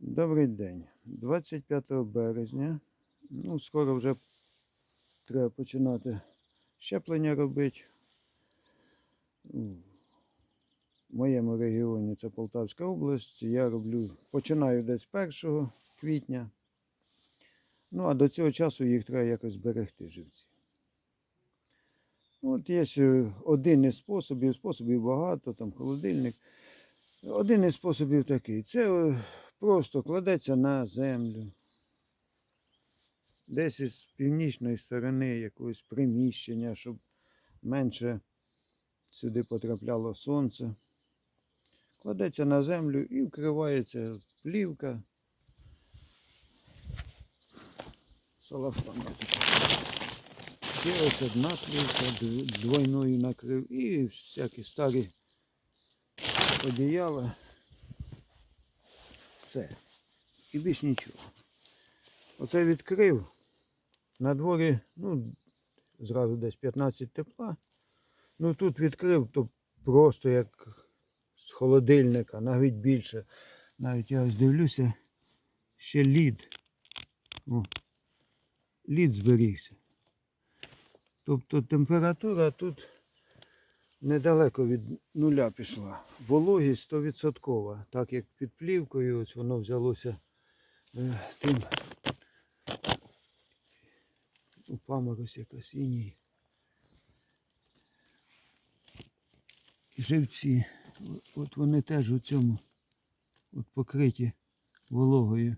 Добрий день. 25 березня. Ну, скоро вже треба починати щеплення робити. Ну, В моєму регіоні це Полтавська область. Я роблю, починаю десь 1 квітня. Ну, а до цього часу їх треба якось зберегти живці. Ну, От є один із способів, способів багато, там холодильник. Один із способів такий. Це е, просто кладеться на землю. Десь із північної сторони якогось приміщення, щоб менше сюди потрапляло сонце. Кладеться на землю і вкривається плівка. Салафан. Це ось одна плівка, двойною накрив і всякі старі одіяла. Все. І більш нічого. Оце відкрив. На дворі, ну, зразу десь 15 тепла. Ну тут відкрив, то просто як з холодильника, навіть більше. Навіть я ось дивлюся, ще лід. О, лід зберігся. Тобто температура тут недалеко від нуля пішла. Вологість 100%. Так як під плівкою, ось воно взялося е, тим. У паморозь якась іній. Живці. От вони теж у цьому от покриті вологою.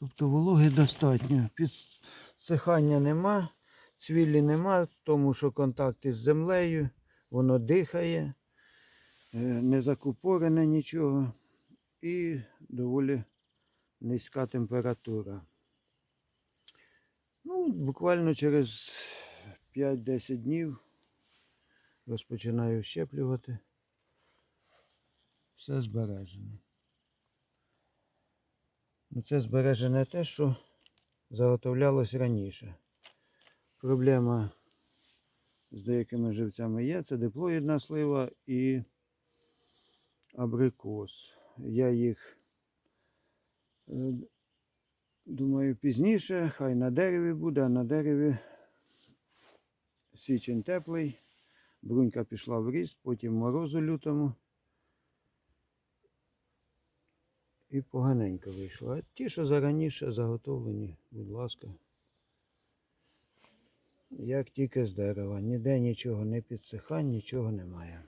Тобто вологи достатньо. Підсихання нема, цвілі нема, тому що контакт із землею, воно дихає, е, не закупорене нічого і доволі низька температура. Ну, буквально через 5-10 днів розпочинаю щеплювати. Все збережене. Ну, це збережене те, що заготовлялось раніше. Проблема з деякими живцями є. Це диплоїдна слива і абрикос. Я їх е, думаю пізніше, хай на дереві буде, а на дереві січень теплий. Брунька пішла в ріст, потім морозу лютому. І поганенько вийшло. А ті, що зараніше заготовлені, будь ласка. Як тільки з дерева. Ніде нічого не підсихань, нічого немає.